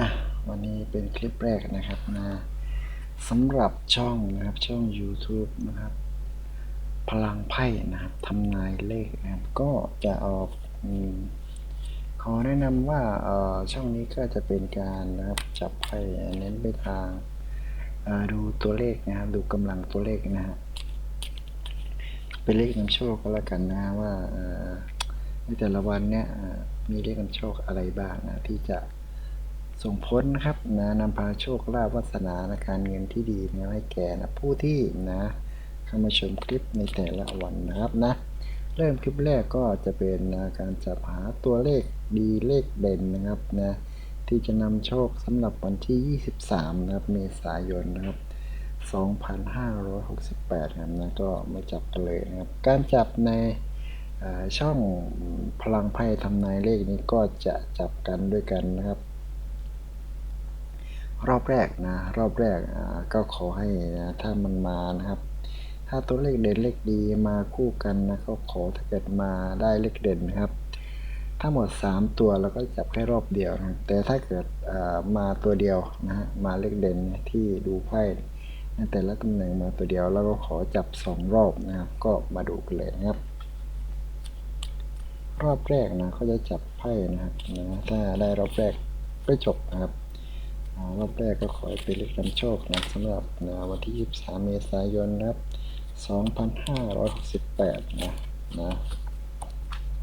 อะวันนี้เป็นคลิปแรกนะครับนะสำหรับช่องนะครับช่อง YouTube นะครับ พลังไพ่นะครับทำนายเลขนะครับก็จะเอาอขอแนะนำว่าช่องนี้ก็จะเป็นการนะครับจับไพ่เน้นไปทางดูตัวเลขนะครับดูกำลังตัวเลขนะฮะเป็นเลขนำโชคก็แล้วกันนะว่าในแต่ละวันเนี่ยมีเลขนำโชคอะไรบ้างนะที่จะ ส่งผลนะครับนะนำพาโชคลาภวาสนานะการเงินที่ดีนะให้แก่นะผู้ที่นะเข้ามาชมคลิปในแต่ละวันนะครับนะ เริ่มคลิปแรกก็จะเป็นนะการจับหาตัวเลขดีเลขเด่นนะครับนะที่จะนำโชคสำหรับวันที่ 23 นะครับ เมษายนนะครับ 2568ครับนะก็มาจับกันเลยนะครับ การจับในช่องพลังไพ่ทำนายเลขนี้ก็จะจับกันด้วยกันนะครับ รอบแรกนะ รอบแรกก็ขอให้นะถ้ามันมานะครับ ถ้าตัวเลขเด่นเลขดีมาคู่กันนะก็ขอถ้าเกิดมาได้เลขเด่นนะครับ ทั้งหมด 3 ตัวเราก็จับแค่รอบเดียวนะแต่ถ้าเกิดมาตัวเดียวนะฮะมาเลขเด่นที่ดูไพ่ในแต่ละตำแหน่งมาตัวเดียวเราก็ขอจับ 2 รอบนะครับ ก็มาดูกันเลยนะครับ รอบแรกนะเขาจะจับไพ่นะครับนะถ้าได้รอบแรกก็จบนะครับ รอบแรกก็ขอให้เป็นเลขนำโชคนะสำหรับนะวันที่ 23 เมษายนนะครับ 2568 นะนะ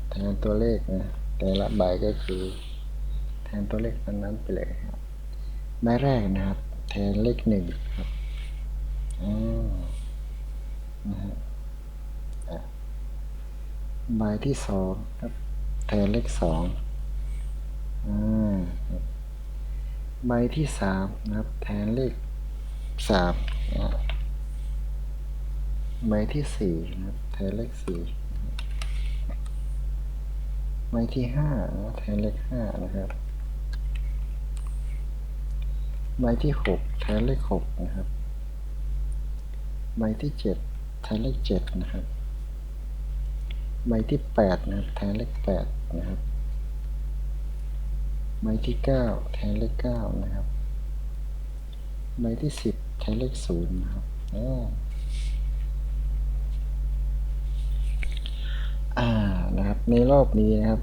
แทนตัวเลขนะแต่ละใบก็คือ แทนตัวเลขนั้นๆไปเลยครับใบแรกนะครับ แทนเลขหนึ่งครับอ่านะฮะใบที่สองครับ แทนเลขสองอ่า ใบที่สามนะครับ แทนเลขสามใบที่สี่นะครับ แทนเลขสี่ใบที่ห้านะแทนเลขห้านะครับ ใบที่หกแทนเลขหกนะครับ ใบที่เจ็ดแทนเลขเจ็ดนะครับ ใบที่แปดนะครับ แทนเลขแปดนะครับ ใบที่เก้าแทนเลขเก้านะครับใบที่สิบแทนเลขศูนย์นะครับอ่านะครับ ในรอบนี้นะครับ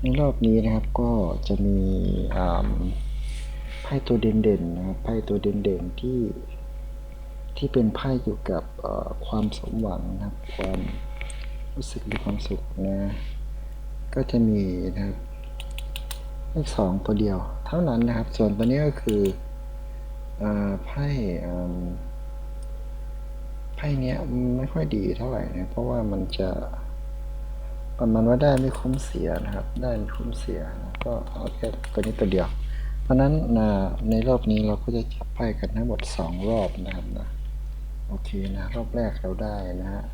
ในรอบนี้นะครับก็จะมีไพ่ตัวเด่นๆนะครับ ไพ่ตัวเด่นๆที่ที่เป็นไพ่เกี่ยวกับความสมหวังนะครับ ความรู้สึกมีความสุขนะ ก็จะมีนะครับ เลขสองตัวเดียว เท่านั้นนะครับ ส่วนตัวนี้ก็คืออไพ่ไพ่เนี้ยไม่ค่อยดีเท่าไหร่นะเพราะว่ามันจะประมาณว่าได้ไม่คุ้มเสียนะครับ ได้ไม่คุ้มเสียนะก็เอาแค่ตัวนี้ตัวเดียว เพราะฉะนั้นนะในรอบนี้เราก็จะจับไพ่กันทั้งหมดสองรอบนะครับนะโอเคนะรอบแรกเราได้นะฮะ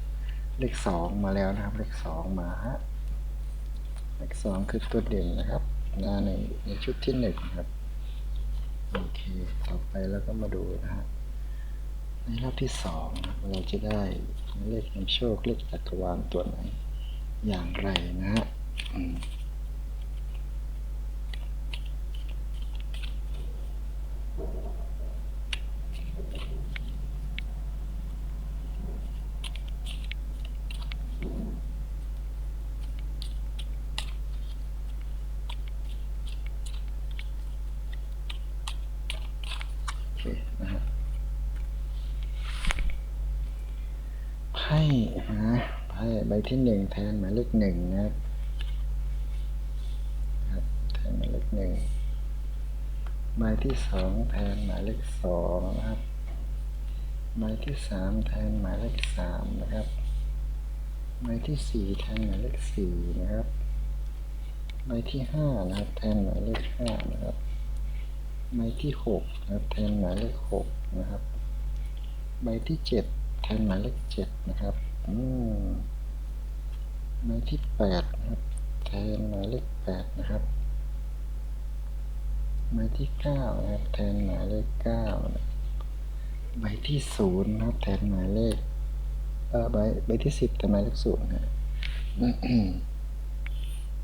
เลขสองมาแล้วนะครับ เลขสองมาฮะเลขสองคือตัวเด่นนะครับ นะในในชุดที่หนึ่งครับ โอเค ต่อไปแล้วก็มาดูนะฮะ ในรอบที่สองเราจะได้เลขนำโชคเลขจักรวาลตัวไหน อย่างไรนะฮะ นะฮะไพ่นะไพ่ใบที่หนึ่งแทนหมายเลขหนึ่งนะครับแทนหมายเลขหนึ่งใบที่สองแทนหมายเลขสองนะครับใบที่สามแทนหมายเลขสามนะครับใบที่สี่แทนหมายเลขสี่นะครับใบที่ห้านะครับแทนหมายเลขห้านะครับ ใบที่หกนะครับแทนหมายเลขหกนะครับ ใบที่เจ็ดแทนหมายเลขเจ็ดนะครับอืมใบที่แปดนะครับ แทนหมายเลขแปดนะครับใบที่เก้านะครับ แทนหมายเลขเก้านะใบที่ศูนย์นะครับ แทนหมายเลข เออใบใบที่สิบแทนหมายเลขศูนย์นะ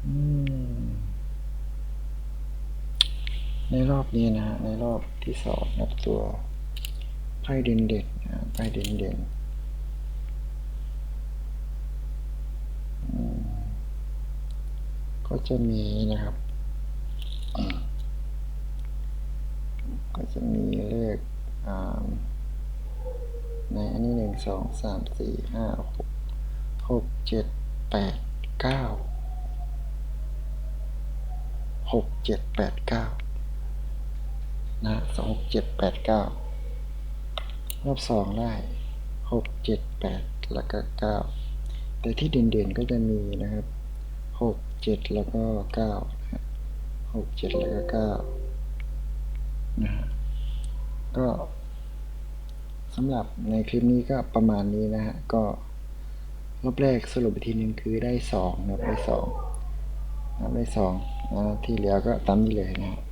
อืม ในรอบนี้นะฮะในรอบที่สองนับตัวไพ่เด่นเด่นนะไพ่เด่นเด่นก็จะมีนะครับ ก็จะมีเลขในอันนี้หนึ่งสองสามสี่ห้าหกหกเจ็ดแปดเก้าหกเจ็ดแปดเก้า นะสองหกเจ็ดแปดเก้ารอบสองได้หกเจ็ดแปดแล้วก็เก้าแต่ที่เด่นๆก็จะมีนะครับหกเจ็ดแล้วก็เก้าหกเจ็ดแล้วก็เก้านะฮะก็สำหรับในคลิปนี้ก็ประมาณนี้นะฮะก็รอบแรกสรุปอีกทีหนึ่งคือได้สองนะได้สองได้สองที่เหลือก็ตามนี้เลยนะฮะ